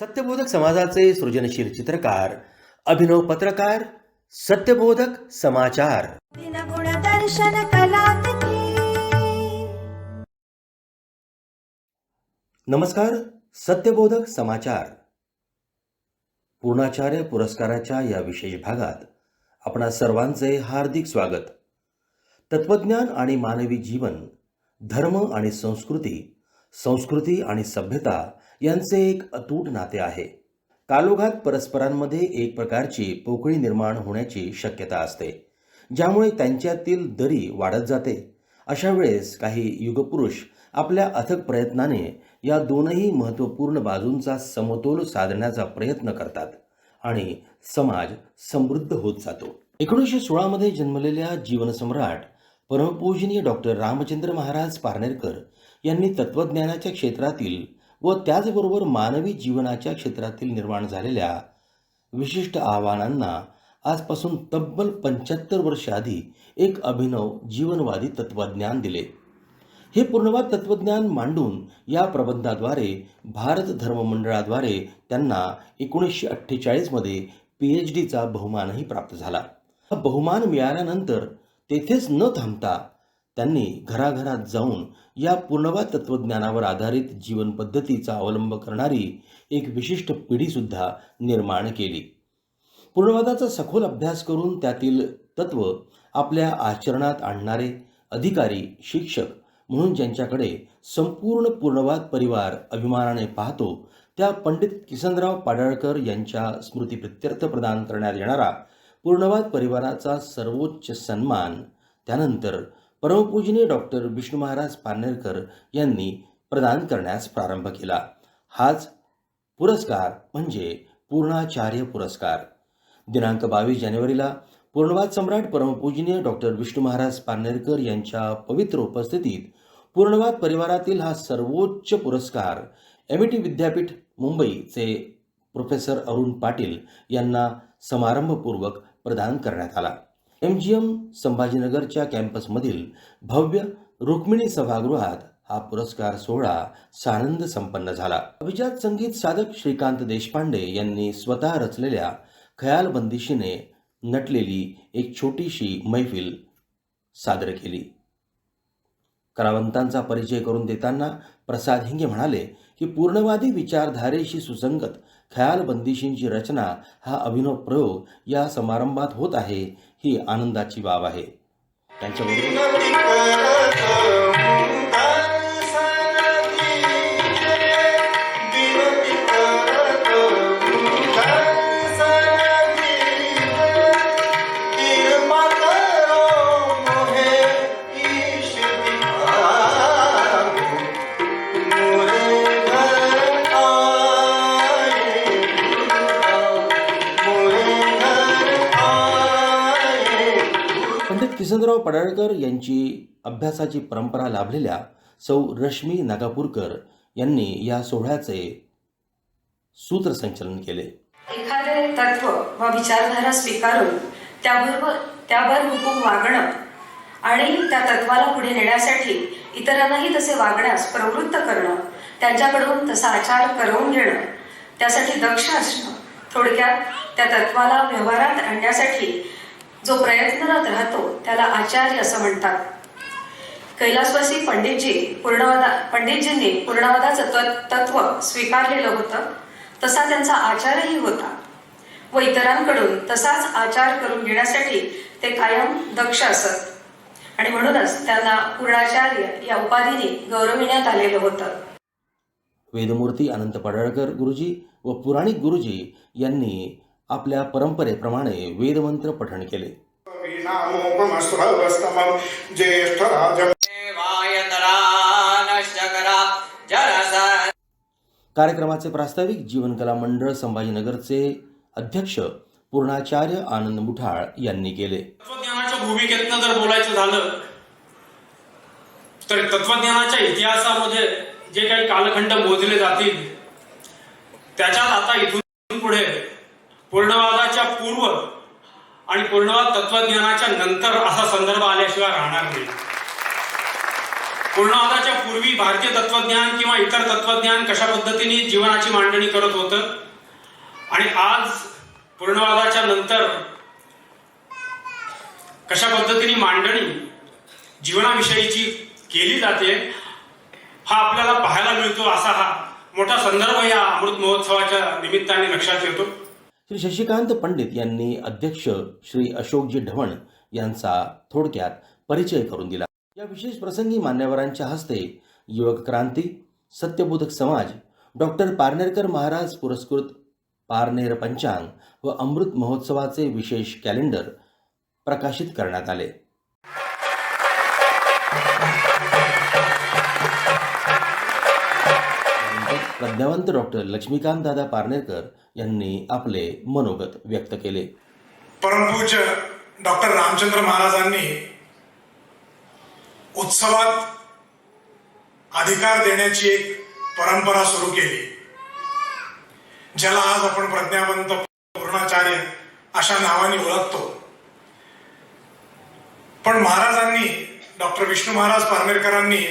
सत्यबोधक समाजाचे सृजनशील चित्रकार अभिनव पत्रकार सत्यबोधक समाचार. नमस्कार सत्यबोधक समाचार. पूर्णाचार्य पुरस्काराच्या या विशेष भागात आपणा सर्वांचे हार्दिक स्वागत. तत्वज्ञान आणि मानवी जीवन धर्म आणि संस्कृती संस्कृती आणि सभ्यता यांचे एक अतूट नाते आहे. कालोघात परस्परांमध्ये एक प्रकारची पोकळी निर्माण होण्याची शक्यता असते ज्यामुळे त्यांच्यातील दरी वाढत जाते. अशा वेळेस काही युगपुरुष आपल्या अथक प्रयत्नाने या दोनही महत्त्वपूर्ण बाजूंचा समतोल साधण्याचा प्रयत्न करतात आणि समाज समृद्ध होत जातो. एकोणीसशे सोळामध्ये जन्मलेल्या जीवनसम्राट परमपूजनीय डॉक्टर रामचंद्र महाराज पारनेरकर यांनी तत्वज्ञानाच्या क्षेत्रातील व त्याचबरोबर मानवी जीवनाच्या क्षेत्रातील निर्माण झालेल्या विशिष्ट आव्हानांना आजपासून तब्बल पंच्याहत्तर वर्ष आधी एक अभिनव जीवनवादी तत्त्वज्ञान दिले. हे पूर्णवाद तत्त्वज्ञान मांडून या प्रबंधाद्वारे भारत धर्म मंडळाद्वारे त्यांना एकोणीसशे अठ्ठेचाळीसमध्ये पी एच डीचा बहुमानही प्राप्त झाला. हा बहुमान मिळाल्यानंतर तेथेच न थांबता त्यांनी घराघरात जाऊन या पूर्णवाद तत्वज्ञानावर आधारित जीवनपद्धतीचा अवलंब करणारी एक विशिष्ट पिढीसुद्धा निर्माण केली. पूर्णवादाचा सखोल अभ्यास करून त्यातील तत्व आपल्या आचरणात आणणारे अधिकारी शिक्षक म्हणून ज्यांच्याकडे संपूर्ण पूर्णवाद परिवार अभिमानाने पाहतो त्या पंडित किसनराव पाडळकर यांच्या स्मृतीप्रित्यर्थ प्रदान करण्यात येणारा पूर्णवाद परिवाराचा सर्वोच्च सन्मान त्यानंतर परमपूजनीय डॉक्टर विष्णू महाराज पानेरकर यांनी प्रदान करण्यास प्रारंभ केला. हाच पुरस्कार म्हणजे पूर्णाचार्य पुरस्कार. दिनांक बावीस जानेवारीला पूर्णवाद सम्राट परमपूजनीय डॉक्टर विष्णू महाराज पानेरकर यांच्या पवित्र उपस्थितीत पूर्णवाद परिवारातील हा सर्वोच्च पुरस्कार एम विद्यापीठ मुंबईचे प्रोफेसर अरुण पाटील यांना समारंभपूर्वक प्रदान करण्यात आला. एम जी एम संभाजीनगरच्या कॅम्पसमधील भव्य रुक्मिणी सभागृहात हा पुरस्कार सोहळा सानंद संपन्न झाला. अभिजात संगीत साधक श्रीकांत देशपांडे यांनी स्वतः रचलेल्या खयाल बंदिशीने नटलेली एक छोटीशी मैफिल सादर केली. कलावंतांचा परिचय करून देताना प्रसाद हिंगे म्हणाले की पूर्णवादी विचारधारेशी सुसंगत खयाल बंदिशींची रचना हा अभिनव प्रयोग या समारंभात होत आहे ही आनंदाची बाब आहे. त्यांच्याबरोबर पंडित किसनराव पडाळकर यांची अभ्यासाची परंपरा लाभलेल्या सौ रश्मी नागापूरकर यांनी या सोहळ्याचे सूत्रसंचलन केले. एखादे तत्व व विचारधारा स्वीकारून त्याबरोबर त्यावर हुकूम वागणं आणि त्या तत्वाला पुढे नेण्यासाठी इतरांनाही तसे वागण्यास प्रवृत्त करणं त्यांच्याकडून तसा आचार करवून घेणं त्यासाठी दक्ष असणं थोडक्यात त्या तत्वाला व्यवहारात आणण्यासाठी जो प्रयत्नरत राहतो त्याला आचार्य असं म्हणतात. कैलासवासी पंडितजी पूर्णवादा पंडितजींनी पूर्णवादाचं तत्व स्वीकारलेलं होतं तसा त्यांचा आचारही होता. व इतरांकडून तसाच आचार करून घेण्यासाठी ते कायम दक्ष असत. आणि म्हणूनच त्यांना पूर्णाचार्य या उपाधीने गौरविण्यात आलेलं होतं. वेदमूर्ती अनंत पडळकर गुरुजी व पुराणिक गुरुजी यांनी आपल्या परंपरेप्रमाणे वेदमंत्र पठण केले. कार्यक्रमाचे प्रास्ताविक जीवनकला मंडळ संभाजीनगरचे अध्यक्ष पूर्णाचार्य आनंद मुठाळ यांनी केले. तत्वज्ञानाच्या भूमिकेतनं जर बोलायचं झालं तर तत्वज्ञानाच्या इतिहासामध्ये जे काही कालखंड मोजले जातील त्याच्यात आता इथून पूर्णवादाच्या पूर्व आणि पूर्णवाद तत्वज्ञानाच्या नंतर असा संदर्भ आल्याशिवाय राहणार नाही. पूर्णवादाच्या पूर्वी भारतीय तत्वज्ञान किंवा इतर तत्वज्ञान कशा पद्धतीने जीवनाची मांडणी करत होतं? आणि आज पूर्णवादाच्या नंतर कशा पद्धतीने मांडणी जीवनाविषयीची केली जाते हा आपल्याला पाहायला मिळतो असा हा मोठा संदर्भ या अमृत महोत्सवाच्या निमित्ताने लक्षात येतो. श्री शशिकांत पंडित यांनी अध्यक्ष श्री अशोकजी ढवण यांचा थोडक्यात परिचय करून दिला. या विशेष प्रसंगी मान्यवरांच्या हस्ते युवक क्रांती सत्यबोधक समाज डॉक्टर पारनेरकर महाराज पुरस्कृत पारनेर पंचांग व अमृत महोत्सवाचे विशेष कॅलेंडर प्रकाशित करण्यात आले. प्रज्ञावंत डॉक्टर लक्ष्मीकांत दादा पारनेरकर यांनी आपले मनोगत व्यक्त केले. परमपूज्य डॉक्टर रामचंद्र महाराजांनी उत्सवात अधिकार देण्याची एक परंपरा सुरू केली. ज्याला आज आपण प्रज्ञावंत पूर्णाचार्य अशा नावाने ओळखतो. पण महाराजांनी डॉक्टर विष्णू महाराज पारनेरकरांनी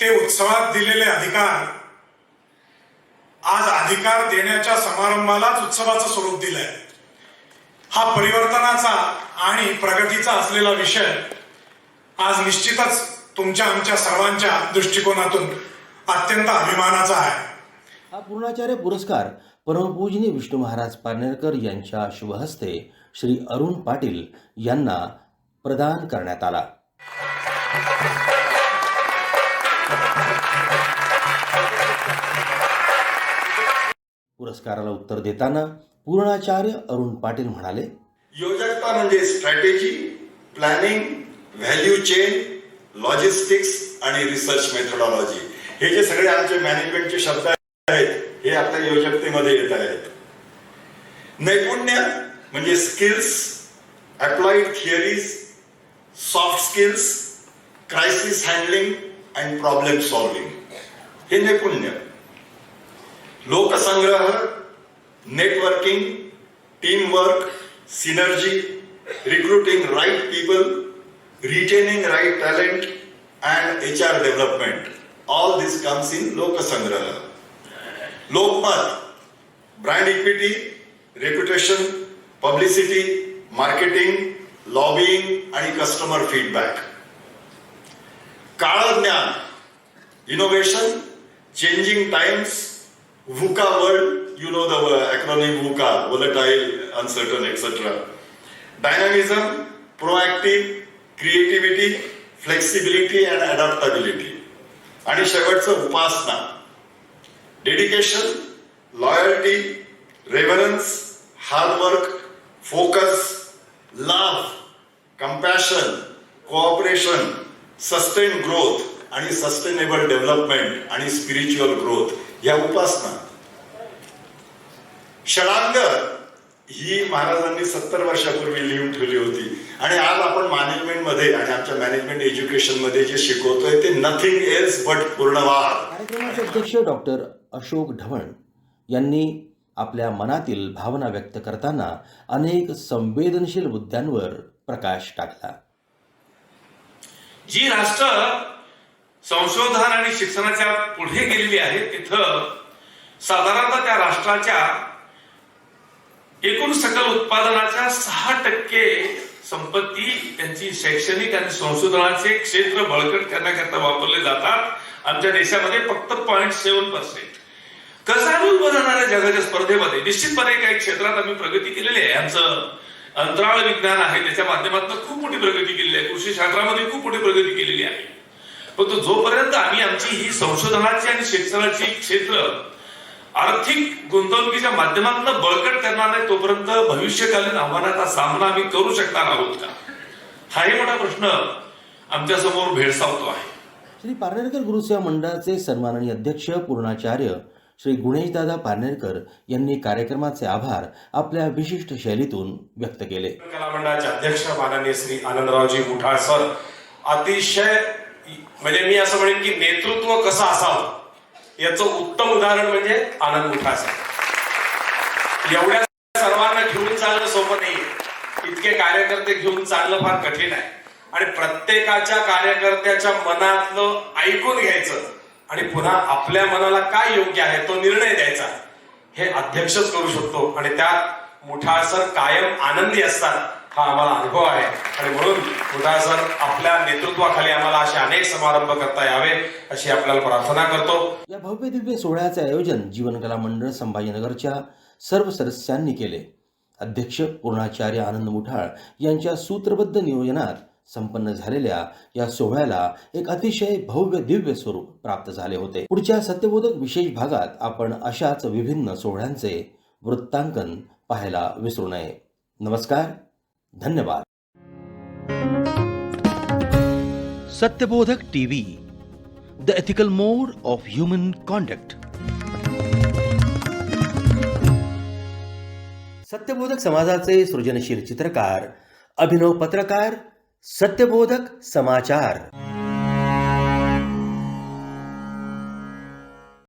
ते उत्सवात दिलेले अधिकार आज अधिकार देण्याच्या समारंभालाच उत्सवाचं स्वरूप दिलंय. हा परिवर्तनाचा आणि प्रगतीचा असलेला विषय आज निश्चितच तुमच्या आमच्या सर्वांच्या दृष्टिकोनातून अत्यंत अभिमानाचा आहे. हा पूर्णाचार्य पुरस्कार परमपूजनी विष्णू महाराज पारनेरकर यांच्या शुभहस्ते श्री अरुण पाटील यांना प्रदान करण्यात आला. पुरस्काराला उत्तर देताना पूर्णाचार्य अरुण पाटील म्हणाले योजकता म्हणजे strategy planning value chain logistics आणि रिसर्च मेथोडॉलॉजी हे जे सगळे आमचे मॅनेजमेंटचे शब्द आहेत हे आपल्या योजकतेमध्ये येत आहेत. नैपुण्य म्हणजे skills applied theories soft skills crisis handling and problem solving हे नैपुण्य. लोकसंग्रह networking team work synergy recruiting right people retaining right talent and H R development all this comes in लोकसंग्रह Lokmat brand equity reputation publicity marketing lobbying आणि customer feedback काळ ज्ञान innovation changing times VUCA world, you know the acronym VUCA, volatile, uncertain, etc. Dynamism, proactive, creativity, flexibility and adaptability. आणि शेवटचं उपासना dedication loyalty reverence hard work focus लाभ compassion cooperation sustain growth आणि sustainable development आणि spiritual growth या उपासना. षडांग ही महाराजांनी सत्तर वर्षापूर्वी लिहून ठेवली होती. आणि आज आपण मॅनेजमेंटमध्ये आणि आमच्या मॅनेजमेंट एज्युकेशनमध्ये जे शिकवतोय ते नथिंग एल्स बट पूर्णवाद कार्यक्रमाचे अध्यक्ष डॉक्टर अशोक ढवण यांनी आपल्या मनातील भावना व्यक्त करताना अनेक संवेदनशील मुद्द्यांवर प्रकाश टाकला. जी राष्ट्र संशोधन आणि शिक्षणाच्या पुढे गेलेली आहेत तिथं साधारणतः त्या राष्ट्राच्या एकूण सकल उत्पादनाच्या सहा टक्के संपत्ती त्यांची शैक्षणिक आणि संशोधनाचे क्षेत्र बळकट करण्याकरता वापरले जातात. आमच्या देशामध्ये फक्त पॉईंट सेव्हन पर्सेंट कसानून बदलणाऱ्या जगाच्या स्पर्धेमध्ये निश्चितपणे काही क्षेत्रात आम्ही प्रगती केलेली आहे. आमचं अंतराळ विज्ञान आहे त्याच्या माध्यमातून खूप मोठी प्रगती केलेली आहे. कृषी क्षेत्रामध्ये खूप मोठी प्रगती केलेली आहे. परंतु जोपर्यंत आम्ही आमची ही संशोधनाची आणि शिक्षणाची क्षेत्र आर्थिक गुंतवणुकीच्या माध्यमातून बळकट करणार नाही तोपर्यंत भविष्यकालीन आव्हानाचा सामना आम्ही करू शकणार आहोत का? हाही मोठा प्रश्न आमच्यासमोर भेडसावतो आहे. श्री पारनेरकर गुरुसेवा मंडळाचे सन्माननीय अध्यक्ष पूर्णाचार्य श्री गुणेशदादा पारनेरकर यांनी कार्यक्रमाचे आभार आपल्या विशिष्ट शैलीतून व्यक्त केले. कला मंडळाचे अध्यक्ष माननीय श्री आनंदरावजी मुठाळ सर अतिशय म्हणजे मी असं म्हणेन की नेतृत्व कसं असावं याचं उत्तम उदाहरण म्हणजे आनंद मुठाळ एवढ्या सर्वांना घेऊन चालणं सोपं नाही इतके कार्यकर्ते घेऊन चालणं फार कठीण आहे. आणि प्रत्येकाच्या कार्यकर्त्याच्या मनातलं ऐकून घ्यायचं आणि पुन्हा आपल्या मनाला काय योग्य आहे तो निर्णय द्यायचा हे अध्यक्षच करू शकतो. आणि त्यात मुठाळ सर कायम आनंदी असतात. हा आम्हाला अनुभव आहे. आणि म्हणून मुठाळ सर आपल्या नेतृत्वाखाली आम्हाला असे अनेक समारंभ करता यावे अशी आपल्याला प्रार्थना करतो. या भव्य दिव्य सोहळ्याचे आयोजन जीवनकला मंडळ संभाजीनगरच्या सर्व सदस्यांनी केले. अध्यक्ष पूर्णाचार्य आनंद मुठाळ यांच्या सूत्रबद्ध नियोजनात संपन्न झालेल्या या सोहळ्याला एक अतिशय भव्य दिव्य स्वरूप प्राप्त झाले होते. पुढच्या सत्यबोधक विशेष भागात आपण अशाच विभिन्न सोहळ्यांचे वृत्तांकन पाहायला विसरू नये. नमस्कार. धन्यवाद। Satyabodhak TV the ethical mode of human conduct. Satyabodhak समाजाचे सृजनशील चित्रकार अभिनव पत्रकार सत्यबोधक समाचार।